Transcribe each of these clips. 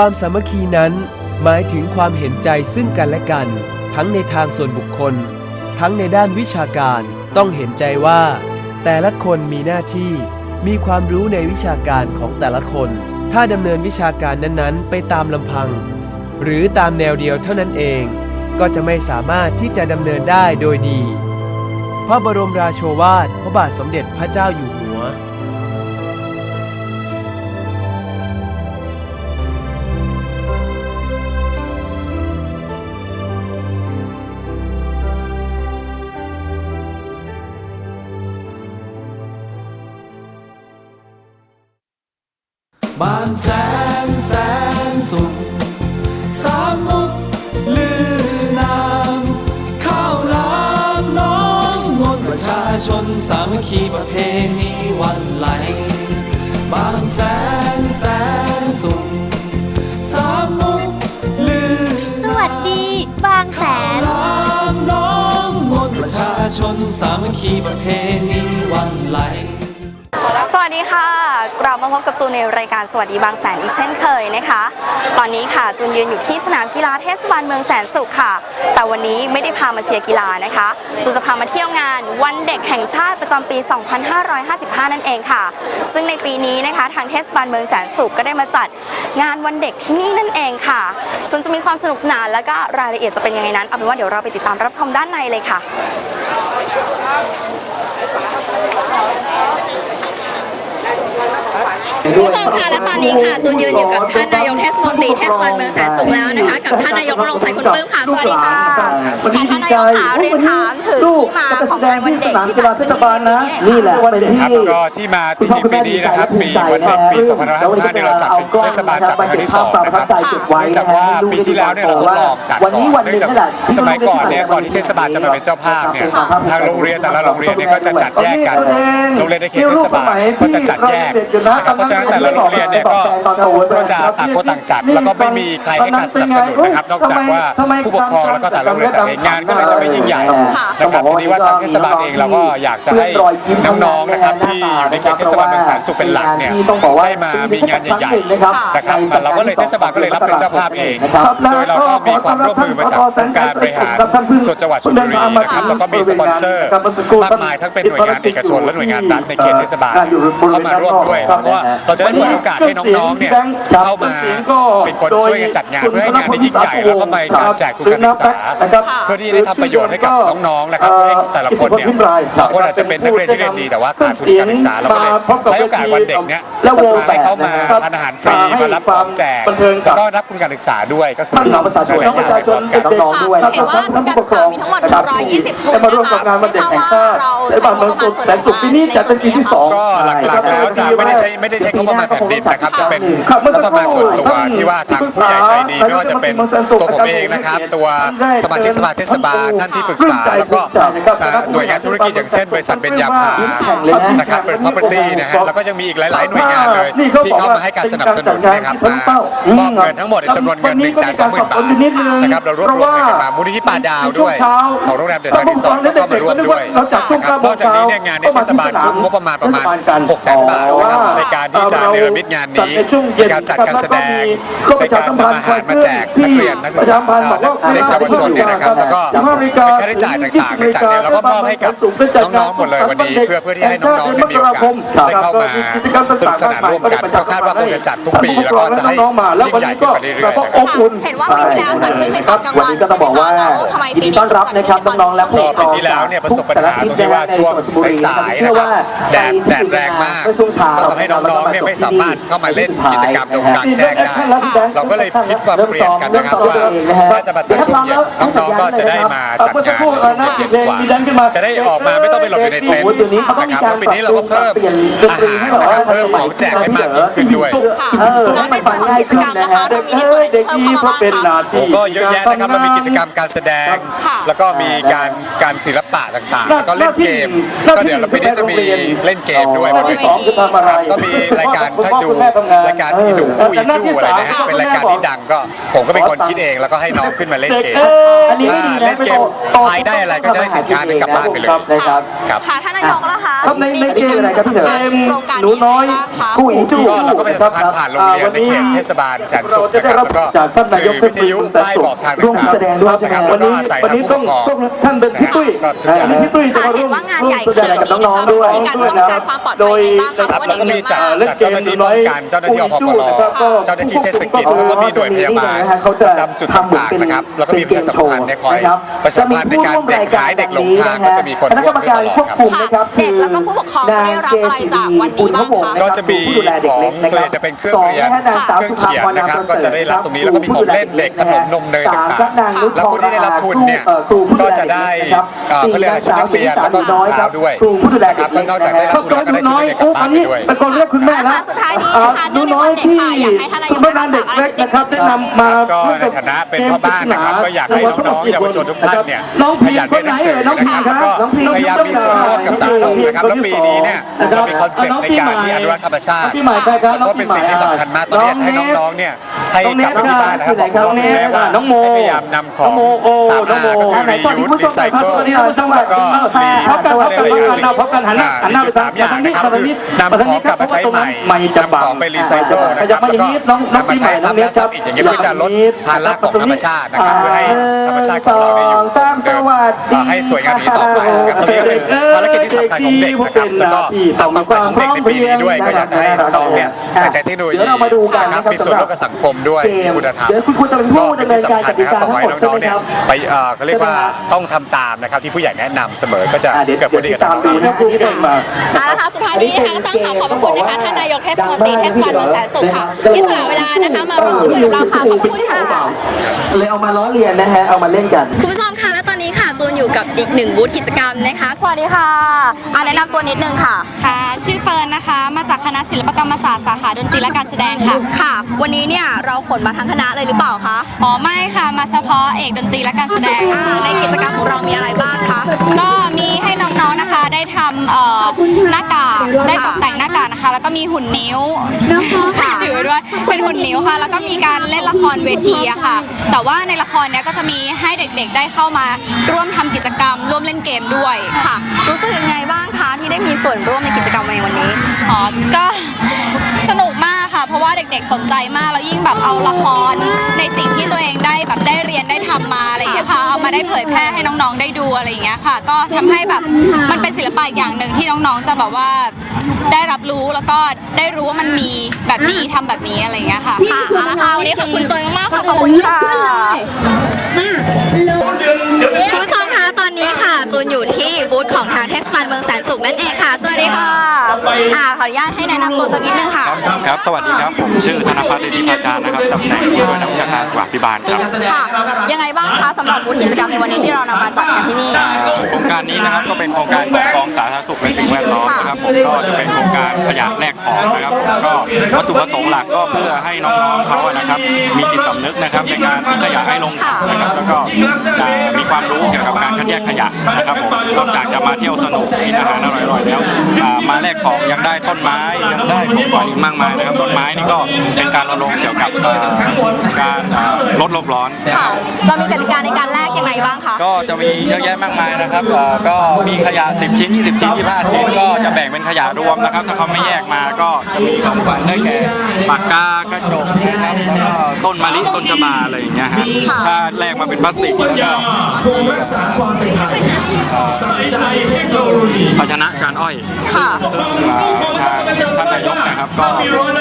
ความสามัคคีนั้น หมายถึงความเห็นใจซึ่งกันและกัน ทั้งในทางส่วนบุคคล ทั้งในด้านวิชาการต้องเห็นใจว่า แต่ละคนมีหน้าที่มีความรู้ในวิชาการของแต่ละคน ถ้าดำเนินวิชาการนั้นๆ ไปตามลำพัง หรือตามแนวเดียวเท่านั้นเอง ก็จะไม่สามารถที่จะดำเนินได้โดยดี พระบรมราโชวาทพระบาทสมเด็จพระเจ้าอยู่หัว แสนแสนสุขสามมุกลือนามข้าวหลามน้องมนต์ประชาชนสามัคคีประเพณีวันไหล บางแสนแสนสุขสามมุกลือสวัสดีบางแสน ลามน้องมนต์ประชาชนสามัคคีประเพณีวันไหล สวัสดีค่ะกลับมาพบกับจูนในรายการสวัสดีบางแสนอีกเช่นเคยนะคะ ตอนนี้ค่ะจูนยืนอยู่ที่สนามกีฬาเทศบาลเมืองแสนสุขค่ะ แต่วันนี้ไม่ได้พามาเชียร์กีฬานะคะ จูนจะพามาเที่ยวงานวันเด็กแห่งชาติประจำปี 2555 นั่นเองค่ะ ซึ่งในปีนี้นะคะทางเทศบาลเมืองแสนสุขก็ได้มาจัดงานวันเด็กที่นี่นั่นเองค่ะซึ่งจะมีความสนุกสนานแล้วก็รายละเอียดจะเป็นยังไงนั้นเอาเป็นว่าเดี๋ยวเราไปติดตามรับชมด้านในเลยค่ะ คุณ ผู้ชมค่ะและตอนนี้ค่ะจูนยืนอยู่กับท่านนายกเทศมนตรีเทศบาลเมืองแสนสุขแล้วนะคะกับท่านนายกรงศัยคุณปลื้มค่ะสวัสดีค่ะวันนี้ค่ะดีท่านนายกค่ะเรียนถามถึงที่มาของดงานวันที่สเด็กนามที่กีฬาเทศบาลนะนี่นี่แหละเป็นที่ก็ที่มาคุณที่พ่อคุณปีแม่ดีนี้ใจนะครับภูปีมิใจวันเด็กปีแล้ววันนี้2555เนี่ยเราจัดเอาเป็นกล้องเทศบาลจัดเป็นครั้งที่สองมาเก็บาพความประทับใจนะครับเก็บไว้นื่องจากว่าปีที่แล้วเนี่ยเราทดลองจัดวันนี้วันหนึ่งนั่นแหละสมัยก่อนเนี่ยก่อนที่เทศบาลจะมาเป็นเจ้าภาพเนี่ยทางโรงเรียนแต่ละโรงเรียนเนี่ยก็จะจัดแยกกันโรงเรียนในเขตเทศบาลก็จะจัดแยกนะครับเพราะฉะนั้นแต่ละโรงเรียนเนี่ยก็ก็จะต่างคนต่างจัด แล้วก็ไม่มีใครให้การสนับสนุนนะครับ นอกจากว่าผู้ปกครองแล้วก็แต่ละโรงเรียนจัดเองงานก็เลยจะไม่ยิ่งใหญ่นะครับทีนี้ว่าทางเทศบาลเองเราก็อยากจะให้น้องๆนะครับที่อยู่ในเขตเทศบาลเมืองแสนสุขเป็นหลักเนี่ยต้องบอกว่าได้มามีงานใหญ่ๆนะครับนะครับเราก็เลยเทศบาลก็เลยรับเป็นเจ้าภาพเองนะครับโดยเราก็มีความร่วมมือมาจากองค์การบริหารส่วนจังหวัดชลบุรีนะครับแล้วก็มีสปอนเซอร์มากมายทั้งเป็นหน่วยงานเอกชนและหน่วยงานรัฐในเขตเทศบาลเข้ามาร่วมด้วยเพราะว่าเราจะได้เปิดโอกาสให้น้องๆเนี่ยเข้ามาเป็นคนช่วยกันจัดงานเพื่อให้งานได้ยิ่งใหญ่แล้วก็ไปการแจกทุนการศึกษาเพื่อที่ได้ทำประโยชน์ให้กับน้องๆนะครับเพื่อให้แต่ละคนเนี่ยบางคนอาจจะเป็นนักเรียนที่เรียนดีแต่ว่าขาดทุนการศึกษาเราก็เลยใช้โอกาสวันเด็กเนี่ยและวงมาให้เขามาทานอาหารฟรีมารับของแจกบันเทิงกับแล้วก็รับทุนการศึกษาด้วยก็คือท่านเหล่าประชาชนหลทั้ยงๆประชาชนอย่งน้องๆด้วยเห็นว่าทุนการศึกษามีทั้งหมดนะครับ120ทุนได้มาร่วมกับงานวันเด็ก ใช้บัตรปันสุขแสนสุขปีนี้จะเป็นปีที่สองหลักๆแล้วจะไม่ได้ใช้ไม่ได้ใช้งบประมาณแผ่นด็นนะครับจะเป็นครับมื่งบอสัคราณส่วนตัวที่ว่าทางผู้ใหญ่ใจดีไม่ว่าจะเป็นตัวผมเองนะครับ ตัวสมาชิกสภาเทศบาลท่านที่ปรึกษาแล้วก็หน่วยงานธุรกิจอย่างเช่นบริษัทเป็นยาพานะครับเป็นพาร์ตี้นะฮะแล้วก็ยังมีอีกหลาย ๆ หน่วยงานเลย ที่เข้ามาให้การสนับสนุนนะครับมอบเงินทั้งหมดจำนวนเงิน1นึ่งแสนสองหมื่นบาทนะครับเรารวบรวมเงินกันมามูลนิธิป่าดาวด้วยของโรงแรมเดอะทาริสอร์ก็มาร่วมด้วยเราจัดช่วงกลาง9โนอกจากนี้เนี่ยงานในี่เทศบาลทุ่งบประมาณประมาณ600,000บาทนะครับในการที่จะเนรมิตงานนี้ในการจัดการแสดงในประาสัมพันธ์มาแจกนักเรียนนักศึกษาและเยาวชนเนี่ยนะครับแล้วก็เป็นค่าใช้จ่ายต่างๆในจัดเนี่ยแล้วก็มอบให้กับน้องๆหมดเลยวันนี้เพื่อเพื่อที่ให้น้องๆได้มีโอกาสได้เข้ามาสนุกสนานร่วมกันก็คาดว่าคงจะจัดทุกปีแล้วก็จะให้ยิ่งใหญ่ขึ้นรื่อยๆนะครับ อบอุ่นเห็นว่าปีที่แล้วจัดขึ้นเป็นตอนกลางวันใช่ไหมคะแล้วทำไมยินดีต้อนรับนะครับน้องๆและผู้ปกครอนี่กทุกสารทิศนะครับปัญหาตรงที่ว่าช่วงสายๆเชื่อว่าแดดแดดแรงมากเมื่อช่วงเช้าก็ทำให้น้องๆเนี่ยไม่สามารถเข้ามาเล่นกิจกรรมตรงกลางแจ้งได้เราก็เลยคิดว่าเปลี่ยนกันนะครับว่าถ้าจะมาจัดช่วงเย็นน้องๆก็จะได้มาจัดงานในช่วงเย็นดีกว่าจะได้ออกมาไม่ต้องไปหลบอยู่ในเต็นท์โอ้โหเดี๋ยวนี้เขาต้องนะมีครับการแล้วปีนี้เราก็เพิ่มปลี่ยนดนอาตรีหารให้แบบนะคว่ารับเพิ่มของแจกให้มากยิ่งขึ้นด้วยเออแล้วในส่วนของกิจกรรมนะคะเรามีในส่วนไหนเด็กเพิ่มดีเข้าเพมาราะบ้างเป็นหคะนาที่โอ้ก็เยอะแยะนะครับมันมีกิจกรรมการแสดงค่ะแล้วก็มีการการศิลปะต่างๆหน้าแล้วก็เล่นเกมหน้าที่ก็เดี๋ยวเราปีนี้จะมีเล่นเกมด้วยหน้าที่สองคือทำอะไรก็มีรายการถ้าดูรายการอีหนุ่มคู่อีจู้อะไรนะฮะเป็นรายการที่ดังก็ผมก็เป็นคนคิดเองแล้วก็ให้น้องขึ้นมาเล่นเกมอันนี้ไม่ดีนะเล่นเกมทายได้อะไรก็จะได้สินค้านั้นกลับบ้านไปเลยนะครับครับค่ะท่านนายกแล้วคะครับในในเกมอะไรครับพี่เถเกอะมหนูน้อยกู้อีจู้ก็เราก็ไปสัมพันธ์ผ่านโรงเรียนในเขตเทศบาลแสนสุขเราจะนะคได้รัรับบแล้วก็จากท่านนายกเทศสื่อวิทยุมนตรีแสนป้ายสุบขอกทางร่วมแสดงด้วยใช่ไหมครับวันนี้แล้วก็ใส่วันนี้ต้องทางผู้ปกครองต้องท่านเป็นพี่ตุ้ยก็ทุกอย่างอันนี้พี่ตุ้ยจะมาร่วมว่างานร่วใหญ่มแสดงกับน้องๆด้วยมีการป้องกันความปลอดภัยโดยบ้างคะครับแล้วก็มีจัดเล่นจัดเกเจ้ามหน้าที่ป้องกันเจ้าหน้าที่อพปลนะครับก็เจ้าหน้าที่เทศกิจแล้วก็มีหน่วยพยาบาลเขาจะประจำจุดทำเหมือนต่างเป็นๆนะครับแล้วก็มีประชาสัมพันธ์เนี่ยคอยนะครับประชาสัมพันธ์ในการเด็กหายเด็กหลงทางก็จะมีคนคณะกรรมการควบคุมนะครับเด็กแล้วก็ผู้ปกครองจะได้รับอะไรจากวันนี้บ้างคะก็จะมีผู้ดูแลเด็กเล็กนะคขรัอบงจะเป็นเครื่องสองเรียนนะฮะนางสาวสุภาพรเครื่องเขียนนะครับนามประเสริฐก็จะได้รับตรงนี้แล้วก็มีของเล่นเด็กขนมนมเนยสามต่างๆครับนางนุชแล้วผู้ที่ได้รับทุนเนี่ยอ่อครูผู้ดูก็แลจะเด็กได้เล็กนะครับเอ่อสี่เขาเรียกนางสาวชุสุดนันิกเรียนสาแล้วก็หนูน้อยครับด้วยครูผู้ดูแลเด็กครับเล็กแล้วนอกจากได้นะรัฮะบทุนแล้วก็ได้หนูน้อยชุโอ้ดตอนเด็นี้กกลับบ้านไปด้วยตะโกนเรียกคุณแม่แล้วสุดท้ายนี้อ่านะคะหนูน้อยที่อยากให้ท่านนายกสำนักงานเด็กเล็กนะครับได้นำมาก็ในฐานะเป็นพ่อบ้านนะครับก็อยากให้น้องๆเยาวชนทุกท่านเนี่ยน้องพีขยันคเรียนนไหหนนังสืเอ่อยน้องพีนะครับครับแล้วก็น้องพีพยายามมีส่วนร่วมกับสังคมนะครับแล้วปีนี้เนี่ยนะเรามีคอนเซ็ปต์ในการที่อนุรักษ์ธรรมชาติน้องปีใหม่ใครครับเพราะเป็นสิ่งที่สำคัญมากตอนนี้อยากให้น้องๆเนี่ยให้กลับไปที่บ้านนะครับบอกน้น้อองงเนๆสว่าน้องโมให้พยายามนำของน้องโมโอ้สามน้องโมอาก็คือไหนสวัสดี reuse ผู้ชมหน่อยครับ recycle สวัสดีครับสวัสดีแล้วก็พับกันพับกันพับกันเอาพับกันหันหน้าหันหน้าไปทางสามอย่างทางนี้นะครับมาทางนี้นำของกลับมาใช้ใหม่ไม่จะบังนำของไปรีไซเคิลนะขคยัรับบมาอย่างนี้น้องน้องนำมาปีใหใช้ม่น้องซ้ำเนแล้วสครับซ้ำอีกอย่างนี้เพื่อจะลดภาระของธรรมชาตินะครับเพื่อให้ธรรมชาติของเราเนี่ยอยู่สามสวัสดีให้สวยงามอย่างนี้ต่อไปนะครับตรงนี้ก็เป็นภารกิจที่สำคัญของเด็กนะครับแล้วก็ต้องมีความของเด็กในปีนี้ด้วยก็อยากจะให้น้องๆเนี่ยใส่ใจเทคโนโลยีเดี๋ยวเรามาดูกันนะคนะรับครับมีส่วนร่วมกับสังคมด้วยเกมคุณธรรมเดี๋ยวคุณครูจะเป็นผู้ดำเนินการกติกาทั้งหมดใช่ไหมครับไปเอ่อเขาเรียกว่าต้องทำตามนะครับที่ผู้ใหญ่แนะนำเสมอก็จะอะเดี๋ยวเกิดผลดีเดี๋ยวกับตามน้องดูนะครูที่เป็นมาเอาละค่ะสุดท้ายนี้นะคะก็ต้องขอขอบพระคุณนะคะท่านนายกเทศมนตรีเทศบาลเมืองแสนสุขค่ะที่สละเวลานะคะมาร่วมพูดคุยกับเราค่ะขอบคุณค่ะเลยเอามาล้อเลียนนะฮะเอามาเล่นกันคุณผู้ชมคะและตอนนี้ค่ะจูนอยู่กับอีกหนึ่งบูธกิจกรรมนะคะสวัสดีค่ะอะแนะนำตัวนิดนึงค่ะค่ะชื่อเฟิร์นนะคะมาจากคณะศิลปกรรมศาสตร์สาขาดนตรีและการแสดงค่ะค่ะ วันนี้เนี่ยเราขนมาทั้งคณะเลยหรือเปล่าคะอ๋อไม่ค่ะมาเฉพาะเอกดนตรีและการแสดงอ่าในกิจกรรมของเรา แล้วก็มีหุ่นนิ้วค่ะถือด้วยเป็นหุ่นนิ้วค่ะ แล้วก็มีการเล่นละครเวทีอะค่ะ แต่ว่าในละครเนี้ยก็จะมีให้เด็กๆได้เข้ามาร่วมทำกิจกรรม ร่วมเล่นเกมด้วยค่ะ รู้สึกยังไงบ้างคะที่ได้มีส่วนร่วมในกิจกรรมในวันนี้ อ๋อก็สนุกมากค่ะ เพราะว่าเด็กๆสนใจมากแล้วยิ่งแบบเอาละคร ในสิ่งที่ตัวเองได้แบบได้เรียนได้ทำมาอะไรอย่างเงี้ยค่ะเอามาได้เผยแพร่ให้น้องๆได้ดูอะไรอย่างเงี้ยค่ะ ก็ทำให้แบบมันเป็นศิลปะอีกอย่างหนึ่งที่น้องๆจะแบบว่า ได้รับรู้แล้วก็ได้รู้ว่ามันมีแบบนี้ทำแบบนี้อะไรอย่างเงี้ยค่ะ ค่ะเอาละค่ะวันนี้ขอบคุณตัวมากๆค่ะขอบคุณค่ะ เทศบาลเมืองแสนสุขนั่นเองค่ะ สวัสดีค่ะอ่าขออนุญาตให้แนะนำตัวสักนิดนึงค่ะ ครับสวัสดีครับ ผมชื่อธนพัฒน์ฤทธิพาจารย์นะครับตำแหน่งผู้ช่วยนักวิชาการสุขภิบาลครับ ค่ะ ยังไงบ้างคะสำหรับบูธกิจกรรมในวันนี้ที่เรานำมาจัดกันที่นี่ โครงการนี้นะครับก็เป็นโครงการของกองสาธารณสุขและสิ่งแวดล้อมนะครับผมก็จะเป็นโครงการขยะแลกของนะครับก็วัตถุประสงค์หลักก็เพื่อให้น้องๆเขาอะนะครับ มีจิตสำนึกนะครับในการทิ้งขยะให้ลงถังนะครับแล้วก็จะมีความรู้เกี่ยวกับการคัดแยกขยะนะครับผมนอกจากจะมาเที่ยวสนุกกินอาหารอร่อยๆแล้วอ่ามาแลกของยังได้ต้นไม้ยังได้ของขวัญอีกมากมายนะครับต้นไม้นี่ก็เป็นการรณรงค์เกี่ยวกับอ่าการอ่าลดโลกร้อน ค่ะ เรามีกติกาในการแลกยังไงบ้างคะ ก็จะมีเยอะแยะมากมายนะครับเอ่อก็มีขยะ 10 ชิ้น 20 ชิ้น 25 ชิ้น ก็จะแบ่งเป็นขยะรวมนะครับ ถ้าเขาไม่แยกมาก็จะมีของขวัญได้แก่ปากกากระจกนะครับแล้วก็ต้นมะลิต้นชบาอะไรอย่างเงี้ยฮะถ้าแลกมาเป็นพลาสติกแล้วก็ คงรักษาความเป็นไทย ใส่ใจเทคโนโลยีภาชนะชานอ้อยค่ะเอ่อทางท่านนายกนะครับก็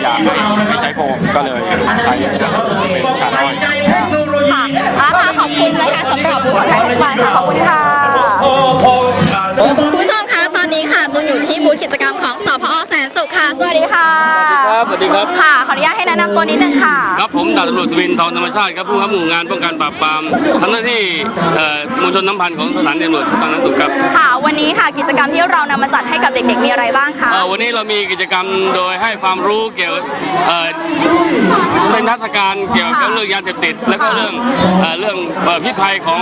อยากให้ไม่ใช้โฟมก็เลยใช้เป็นชานอ้อยค่ะเอาละค่ะขอบคุณนะคะสำหรับบูธของทางเทศบาลค่ะขอบคุณค่ะคุณผู้ชม วัสดีค่ะครับสวัสดีดีครับค่ะขออนุญาตให้แนะนำตัวนิดนึงค่ะ ครับผมดาบตำรวจสวินทองธรรมชาติครับผู้ขับหมู่งานป้องกันปราบปรามทำหน้าที่เอ่อมวลชนน้ำพันธ์ของสถานีตำรวจภูธรนั้นสุขครับค่ะ วันนี้ค่ะกิจกรรมที่เรานำมาจัดให้กับเด็กๆมีอะไรบ้างคะ เอ่อวันนี้เรามีกิจกรรมโดยให้ความรู้เกี่ยวกับเอ่อเป็นทัศการเกี่ยวกับเรื่องยาเสพติด แล้วก็เรื่องเอ่อเรื่องเอ่อพิษภัยของ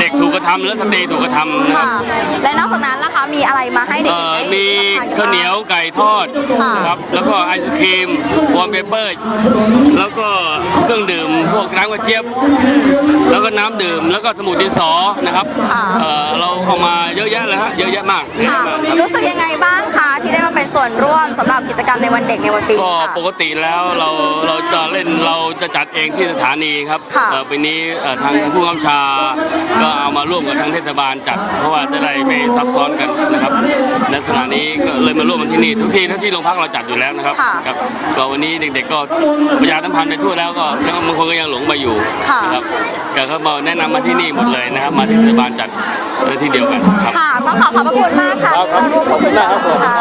เด็กถูกกระทำและสตรีถูกกระทำนะครับ ค่ะ และนอกจากนั้นล่ะคะมีอะไรมาให้เด็เอ่กอๆได้มีรับประทข้าวเหนียวไก่ทอดค่ะนะครับแล้วก็ไอศครีมวอลเปเปอร์ แล้วก็เครื่องดื่มพวกน้ำกระเจี๊ยบ แล้วก็น้ำดื่ม แล้วก็สมุดดินสอนะครับเอ่อเราเอามาเยอะแยะเลยฮะเยอะแยะมากค่ะรู้สึกยังไงบ้างคะที่ได้มาเป็นส่วนร่วมสำหรับกิจ กรรมในวันเด็กในวันปีก็นี้ค่ะ ปกติแล้วเราเราจะเล่นเราจะจัดเองที่สถานีครับค่ะเอ่อปีนี้เอ่อทางผู้กำชา ก็เอามาร่วมกับทางเทศบาลจัด เพราะว่าจะได้ไม่ซับซ้อนกันนะครับในสถานีก็เลยมาร่วมกันที่นี่ทุกที่ทั้งที่โรงพักเราจัดอยู่แล้วนะครับค่ะครับก็วันนี้เด็กๆก็ประชาสัมพันธ์ไปทั่วแล้วก็แล้วบางคนก็ยังหลงไปอยู่ค่ะ นะครับแต่เขามาแนะนำมาที่นี่หมดเลยนะครับ มาที่เทศบาลจัดที่เดียวกันครับ ค่ะ ต้องขอขอบพระคุณมากค่ะที่มาร่วมพูดคุยกับเราค่ะ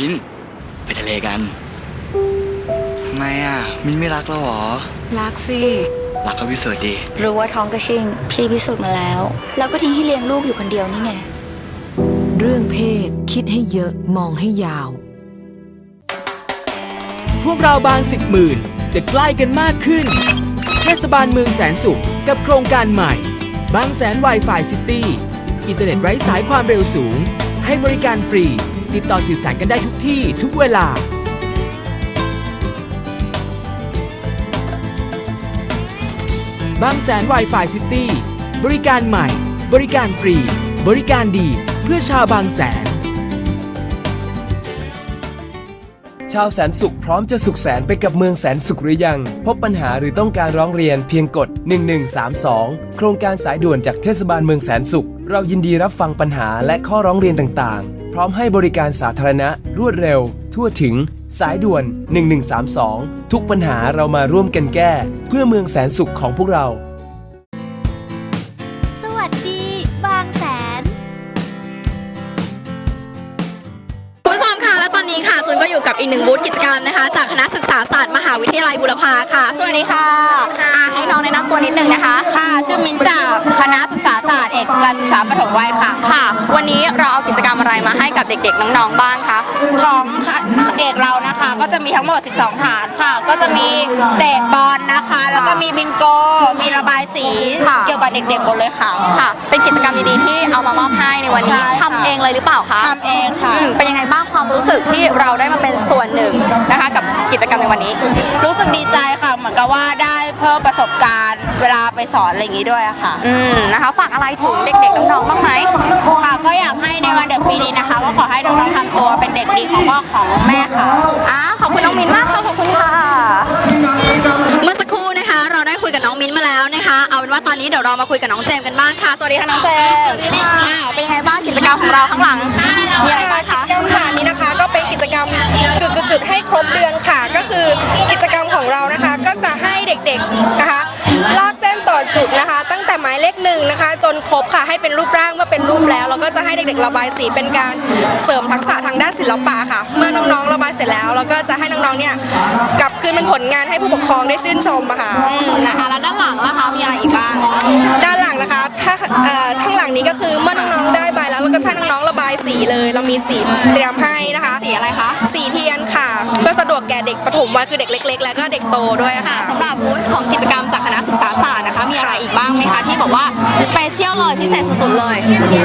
มิ้นไปทะเลกันทำไมอะ มิ้นไม่รักเราเหรอ รักสิ รักก็พิเศษดี รู้ว่าท้องกระชิง พี่พิสูจน์มาแล้วแล้วก็ทิ้งให้เลี้ยงลูกอยู่คนเดียวนี่ไง เรื่องเพศคิดให้เยอะมองให้ยาว พวกเราบางสิบหมื่นจะใกล้กันมากขึ้น เทศบาลเมืองแสนสุขกับโครงการใหม่ บางแสน Wi-Fi City อินเทอร์เน็ตไร้สายความเร็วสูง ให้บริการฟรี ติดต่อสื่อสารกันได้ทุกที่ทุกเวลา บางแสน Wi-Fi City บริการใหม่ บริการฟรี บริการดี เพื่อชาวบางแสน ชาวแสนสุขพร้อมจะสุขแสนไปกับเมืองแสนสุขหรือยัง พบปัญหาหรือต้องการร้องเรียนเพียงกด 1132 โครงการสายด่วนจากเทศบาลเมืองแสนสุข เรายินดีรับฟังปัญหาและข้อร้องเรียนต่างๆ พร้อมให้บริการสาธารณะ รวดเร็ว ทั่วถึง สายด่วน 1132 ทุกปัญหาเรามาร่วมกันแก้ เพื่อเมืองแสนสุขของพวกเรา สวัสดี บางแสน คุณผู้ชมค่ะและตอนนี้ค่ะจูนก็อยู่กับอีกหนึ่งบูธกิจกรรมนะคะ จากคณะศึกษาศาสตร์มหาวิทยาลัยบุรพาค่ะ สวัสดีค่ะอะให้น้องแนะนำตัวนิดนึงนะคะ ค่ะ ชื่อมิ้นจากคณะ ศึกษาศาสตร์เอกการศึกษาปฐมวัยค่ะ ค่ะ วันนี้เราเอากิจกรรมอะไรมาให้กับเด็กๆน้องๆบ้างคะ ของเอกเรานะคะก็จะมีทั้งหมด 12 ฐานค่ะ ก็จะมีเตะบอลนะคะ แล้วก็มีบิงโก มีระบายสี ค่ะ เกี่ยวกับเด็กๆหมดเลยค่ะ ค่ะ เป็นกิจกรรมดีๆที่เอามามอบให้ในวันนี้ใช่ค่ะทำเองเลยหรือเปล่าคะทำเองค่ะ อืมเป็นยังไงบ้างความรู้สึกที่เราได้มาเป็นส่วนหนึ่งนะคะ กับกิจกรรมในวันนี้ รู้สึกดีใจค่ะ เหมือนกับว่าได้เพิ่มประสบการณ์ เวลา ไปสอนอะไรอย่างนี้ด้วยอะค่ะ อืมนะคะ ฝากอะไรถึงเด็กๆน้องๆบ้างไหม ค่ะก็อยากให้ในวันเด็กปีนี้นะคะ ก็ขอให้น้องๆทำตัวเป็นเด็กดีของพ่อของแม่ค่ะ อ่าขอบคุณน้องมิ้นมากค่ะขอบคุณค่ะ เมื่อสักครู่นะคะ เราได้คุยกับน้องมิ้นมาแล้วนะคะ เอาเป็นว่าตอนนี้เดี๋ยวเรามาคุยกับน้องเจมส์กันบ้างค่ะ สวัสดีค่ะน้องเจมส์อ่าเป็นยังไงบ้างกิจกรรมของเราข้างหลัง มีอะไรบ้างคะกิจกรรมฐานนี้นะคะก็เป็นกิจกรรมจุดๆๆให้ครบเดือนค่ะ ก็คือกิจกรรมของเรานะคะก็จะให้เด็กๆนะคะ ลากเส้นต่อจุดนะคะ ตั้งแต่หมายเลขหนึ่งนะคะ จนครบค่ะให้เป็นรูปร่างเมื่อเป็นรูปแล้ว เราก็จะให้เด็กๆระบายสีเป็นการเสริมทักษะทางด้านศิลปะค่ะ เมื่อน้องๆระบายเสร็จแล้ว เราก็จะให้น้องๆเนี่ยกลับคืนเป็นผลงานให้ผู้ปกครองได้ชื่นชมอะค่ะอืมนะคะแล้วด้านหลังล่ะคะมีอะไรอีกบ้างด้านหลังนะคะถ้าเอ่อข้างหลังนี้ก็คือเมื่อน้องๆได้ใบแล้วเราก็ให้น้องๆระบายสีเลย เรามีสีเตรียมให้นะคะสีอะไรคะสีเทียนค่ะ ก็สะดวกแก่เด็กประถมวัยคือเด็กเล็ก ๆ แล้วก็เด็กโตด้วยค่ะค่ะสำหรับบูธของกิจกรรมจากคณะศึกษาศาสตร์นะคะ มีอะไรอีกบ้างไหมคะที่บอกว่าส เปเชียลเลยพิเศษสุดๆเลย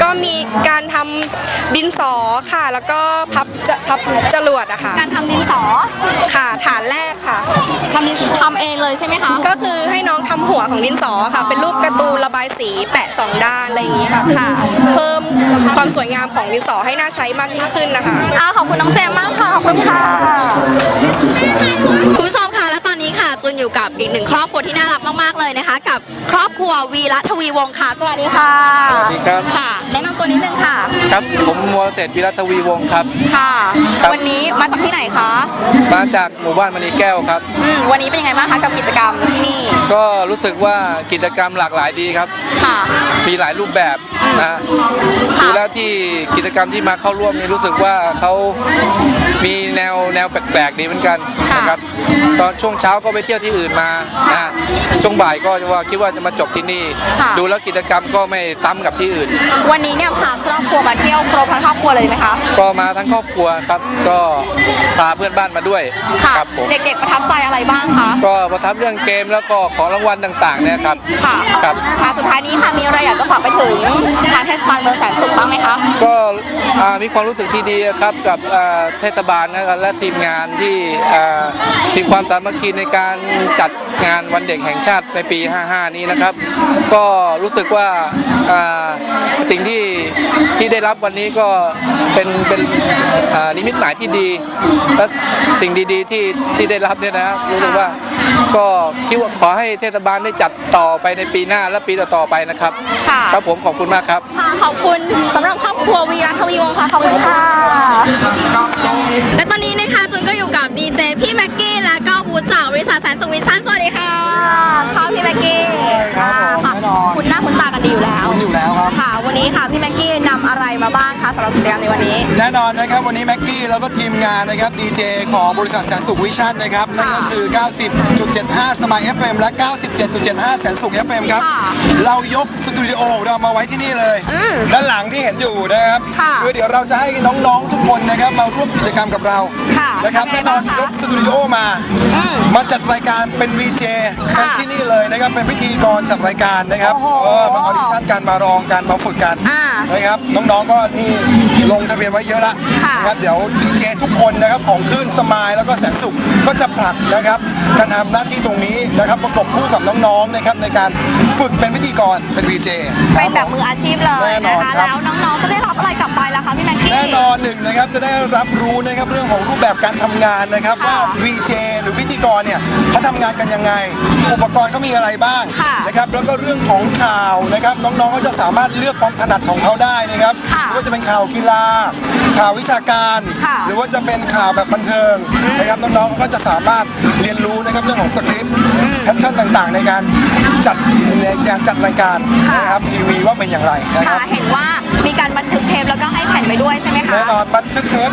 ก็มีการทำดินสอค่ะ แล้วก็พับจะพับจรวดอะค่ะ การทำดินสอค่ะฐานแรกค่ะ ทำดินทำเองเลยใช่ไหมคะ ก็คือให้น้องทำหัวของดินสอค่ะ เป็นรูปการ์ตูนระบายสีแปะสองด้านอะไรอย่างนี้ค่ะคือค่ะ เพิ่มความสวยงามของดินสอให้น่าใช้มากยิ่งขึ้นนะคะ อ่าขอบคุณน้องเจมส์มากค่ะ ขอบคุณค่ะ คุณผู้ชม จุนอยู่อยู่กับอีกหนึ่งครอบครัวที่น่ารักมากๆเลยนะคะ กับครอบครัววีระทวีวงศ์ค่ะ สวัสดีค่ะสวัสดีครับ ค่ะแนะนำตัวนิดนึงค่ะ ครับ ผมมัวเศรษฐวิรัตวีวงศ์ครับ ค่ะ ครับ วันนี้มาจากที่ไหนคะมาจากหมู่บ้านมณีแก้วครับ อืมวันนี้เป็นยังไงบ้างคะกับกิจกรรมที่นี่ก็รู้สึกว่ากิจกรรมหลากหลายดีครับ ค่ะ มีหลายรูปแบบนะดูแล้วที่กิจกรรมที่มาเข้าร่วมนี่รู้สึกว่าเขามีแนวแนวแปลกๆดีเหมือนกันนะครับ ตอนช่วงเช้าก็ไปเที่ยวที่อื่นมานะช่วงบ่ายก็ว่าคิดว่าจะมาจบที่นี่ ค่ะ ดูแล้วกิจกรรมก็ไม่ซ้ำกับที่อื่น วันนี้เนี่ยพาครอบครัวมาเที่ยวครบทั้งครอบครัวเลยไหมคะก็มาทั้งครอบครัวครับ ก็พาเพื่อนบ้านมาด้วยค่ะ ครับผมเด็กๆประทับใจอะไรบ้างคะก็ประทับเรื่องเกมแล้วก็ของรางวัลต่างๆเนี่ยครับค่ะครับ อะสุดท้ายนี้ค่ะมีอะไรอยากจะฝากไปถึงทางเทศบาลเมืองแสนสุขบ้างไหมคะ ก็อ่ามีความรู้สึกที่ดีครับกับอ่าเทศบาลนะครับและทีมงานที่อ่ามีความสามัคคีในการจัดงานวันเด็กแห่งชาติในปี 55 นี้นะครับ ก็รู้สึกว่าอ่าสิ่งที่ที่ได้รับวันนี้ก็เป็นเป็นอ่านิมิตหมายที่ดีและสิ่งดีๆที่ที่ได้รับเนี่ยนะครับรู้สึกว่าก็คิดว่าขอให้เทศบาลได้จัดต่อไปในปีหน้าและปีต่อๆไปนะครับค่ะครับผมขอบคุณมากครับค่ะขอบคุณสำหรับครอบครัววีรัทวีวงศ์ค่ะขอบคุณค่ะและตอนนี้นะคะจุนก็อยู่กับดีเจพี่แม็กกี้และ ก็บูธจากบริษัทแสนสุขวิชั่นสวัสดีค่ะค่ะพี่แม็กกี้ค่ะคุณหน้าคุณตากันดีอยู่แล้ว คุณอยู่แล้วครับ ค่ะ วันนี้ค่ะพี่แม็กกี้นำอะไรมาบ้างคะสำหรับกิจกรรมในวันนี้ แน่นอนนะครับวันนี้แม็กกี้แล้วก็ทีมงานนะครับดีเจของบริษัทแสนสุขวิชั่นนะครับนั่นก็คือ 90.75 สมัย FM และ 97.75 แสนสุข FM ครับ เรายกสตูดิโอของเรามาไว้ที่นี่เลย ด้านหลังที่เห็นอยู่ นะครับคือเดี๋ยวเราจะให้น้องๆทุกคนนะครับมาร่วมกิจกรรมกับเรานะครับแน่นอนยกสตูดิโอมามาจัดรายการเป็นวีเจกันที่นี่เลยนะครับเป็นพิธีกรจัดรายการนะครับเออมาออดิชั่นกันมาร้องกันมาฝึกกันนะครับน้องๆก็นี่ลงทะเบียนไว้เยอะละนะครับเดี๋ยวดีเจทุกคนนะครับของคลื่นสมายแล้วก็แสนสุขก็จะผลัดนะครับการทำหน้าที่ตรงนี้นะครับประกบคู่กับน้องๆนะครับในการฝึกเป็นพิธีกรเป็นวีเจ เป็นแบบมืออาชีพเลยแน่นนะอนคะ ครับ แล้วน้องๆจะได้รับอะไรก ลับไปล่ะคะพี่แม็กกี้ แน่นอนหนึ่งนะครับจะได้รับรู้นะครับเรื่องของรูปแบบการทำงานนะครับว่า VJ หรือพิธีกรเนี่ยเขาทำงานกันยังไง อุปกรณ์เขามีอะไรบ้างนะครับแล้วก็เรื่องของข่าวนะครับน้องๆก็จะสามารถเลือกความถนัดของเขาได้นะครับไม่ว่าจะเป็นข่าวกีฬา ข่าววิชาการหรือว่าจะเป็นข่าวแบบบันเทิงนะครับน้องๆเขาก็จะสามารถเรียนรู้นะครับเรื่องของสคริปต์ แพทเทิร์นต่างๆ ในการจัดในการจัดรายการนะครับทีวีว่าเป็นอย่างไรนะครับค่ะเห็นว่ามีการบันทึกเทปแล้วก็ให้แผ่นไปด้วยใช่ไหมคะ แน่นอนบันทึกเทป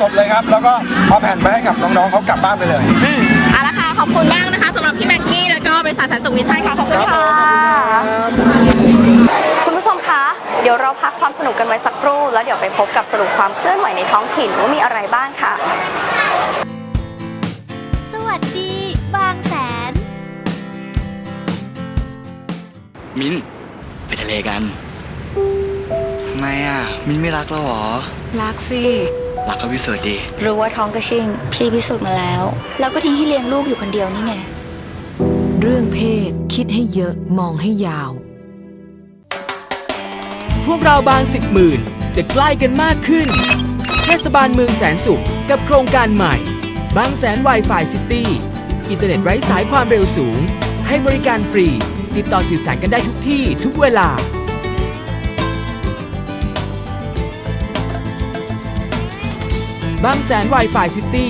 สดๆเลยครับ แล้วก็เอาแผ่นไปให้กับน้องๆเขากลับบ้านไปเลย อืมเอาละค่ะขอบคุณมากนะคะสำหรับพี่แม็กกี้แล้วก็บริษัทแสนสุขวิชัยค่ะขอบคุณค่ะคุณผู้ชมคะ เดี๋ยวเราพักความสนุกกันไว้สักครู่ แล้วเดี๋ยวไปพบกับสรุปความเคลื่อนไหวในท้องถิ่นว่ามีอะไรบ้างค่ะ มิ้น ไปทะเลกันทำไมอะ มิ้นไม่รักเราเหรอ รักสิ รักก็พิสูจน์ดีรู้ว่าท้องกระชิงพี่พิสูจน์มาแล้ว แล้วก็ทิ้งให้เลี้ยงลูกอยู่คนเดียวนี่ไง เรื่องเพศคิดให้เยอะมองให้ยาว พวกเราบางสิบหมื่นจะใกล้กันมากขึ้น เทศบาลเมืองแสนสุขกับโครงการใหม่ บางแสน Wi-Fi City อินเทอร์เน็ตไร้สายความเร็วสูง ให้บริการฟรี ติดต่อสื่อสารกันได้ทุกที่ทุกเวลา บางแสน Wi-Fi City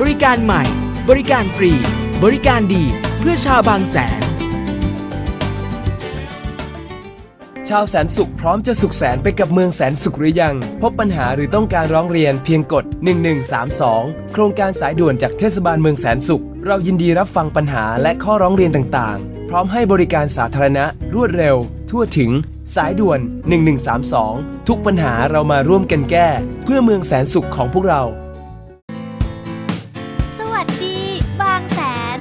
บริการใหม่ บริการฟรี บริการดี เพื่อชาวบางแสน ชาวแสนสุขพร้อมจะสุขแสนไปกับเมืองแสนสุขหรือยัง พบปัญหาหรือต้องการร้องเรียนเพียงกด 1132 โครงการสายด่วนจากเทศบาลเมืองแสนสุข เรายินดีรับฟังปัญหาและข้อร้องเรียนต่างๆ พร้อมให้บริการสาธารณะ รวดเร็ว ทั่วถึง สายด่วน 1132 ทุกปัญหาเรามาร่วมกันแก้ เพื่อเมืองแสนสุขของพวกเรา สวัสดี บางแสน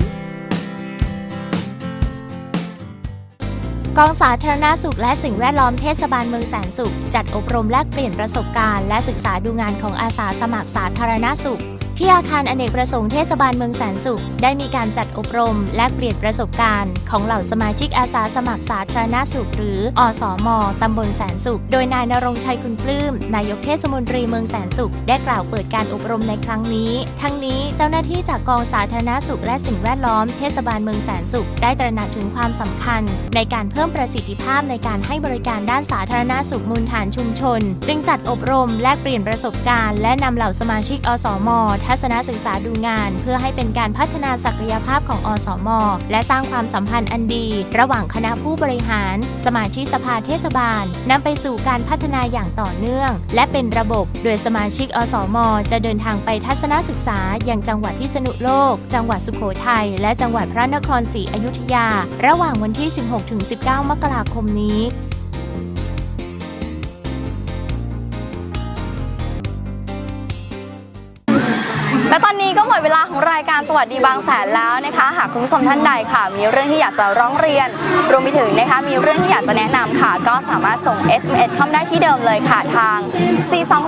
กองสาธารณาสุขและสิ่งแวดล้อมเทศบาลเมืองแสนสุข จัดอบรมแลกเปลี่ยนประสบการณ์และศึกษาดูงานของอาสาสมัครสาธารณสุข ที่อาคารอเนกประสงค์เทศบาลเมืองแสนสุข ได้มีการจัดอบรม และเปลี่ยนประสบการณ์ ของเหล่าสมาชิกอาสาสมัครสาธารณสุข หรืออสมตำบลแสนสุข โดยนายนรงชัยคุณปลื้ม นายกเทศมนตรีเมืองแสนสุข ได้กล่าวเปิดการอบรมในครั้งนี้ ทั้งนี้เจ้าหน้าที่จากกองสาธารณสุข และสิ่งแวดล้อมเทศบาลเมืองแสนสุข ได้ตระหนักถึงความสำคัญ ในการเพิ่มประสิทธิภาพในการให้บริการด้านสาธารณสุขมูลฐานชุมชน จึงจัดอบรม แลกเปลี่ยนประสบการณ์ และนำเหล่าสมาชิกอสมทัศนศึกษาดูงาน เพื่อให้เป็นการพัฒนาศักยภาพของอสม และสร้างความสัมพันธ์อันดี ระหว่างคณะผู้บริหาร สมาชิกสภาเทศบาลนำไปสู่การพัฒนาอย่างต่อเนื่อง และเป็นระบบ โดยสมาชิกอสม จะเดินทางไปทัศนศึกษาอย่างจังหวัดพิษณุโลก จังหวัดสุโขทัยและจังหวัดพระนครศรีอยุธยา ระหว่างวันที่ 16-19 มกราคมนี้ และตอนนี้ก็หมดเวลาของรายการสวัสดีบางแสนแล้วนะคะ หากคุณผู้ชมท่านใดค่ะ มีเรื่องที่อยากจะร้องเรียน รวมไปถึงนะคะ มีเรื่องที่อยากจะแนะนำค่ะ ก็สามารถส่ง SMS เข้ามาได้ที่เดิมเลยค่ะทาง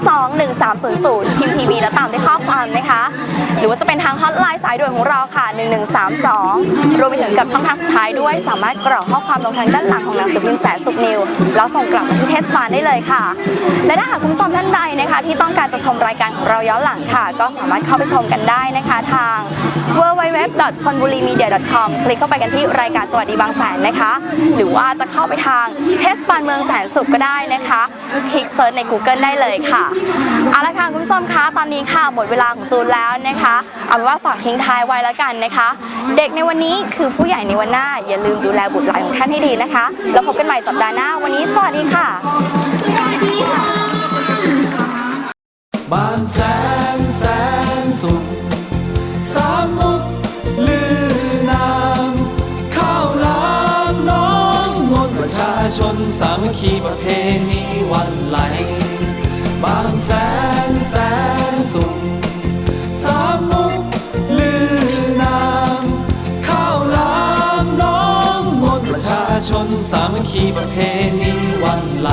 422-1300 พิมพ์ทีวีแล้วตามด้วยข้อความนะคะ หรือว่าจะเป็นทางฮอตไลน์สายด่วนของเราค่ะ 1132 รวมไปถึงกับช่องทางสุดท้ายด้วย สามารถกรอกข้อความลงทางด้านหลังของหนังสือพิมพ์แสนสุขนิวแล้วส่งกลับมาที่เทศบาลได้เลยค่ะ และถ้าหากคุณผู้ชมท่านใดนะคะ ที่ต้องการจะชมรายการของเราย้อนหลังค่ะ ก็สามารถเข้าไปชมกันได้นะคะ ทาง w w w c h o n b u r i m e d i a c o m คลิกเข้าไปกันที่รายการสวัสดีบางแสนนะคะ หรือว่าจะเข้าไปทางเทศบาลเมืองแสนสุขก็ได้นะคะ คลิกเซิร์ชใน Google ได้เลยค่ะเอาละค่ะคุณผู้ชมคะตอนนี้ค่ะหมดเวลาของจูนแล้วนะคะ เอาเป็นว่าฝากทิ้งท้ายไว้แล้วกันนะคะ เด็กในวันนี้คือผู้ใหญ่ในวันหน้า อย่าลืมดูแลบุตรหลานของท่านให้ดีนะคะ แล้วพบกันใหม่สัปดาห์หน้า วันนี้สวัสดีค่ะบานแสนแสน สุขสามมุกลือนามข้าวหลามน้องมนต์ประชาชนสามัคคีประเพณีวันไหล บางแสนแสนสุขสามมุกลือนามข้าวหลามน้องมนต์ประชาชนสามัคคีประเพณีวันไหล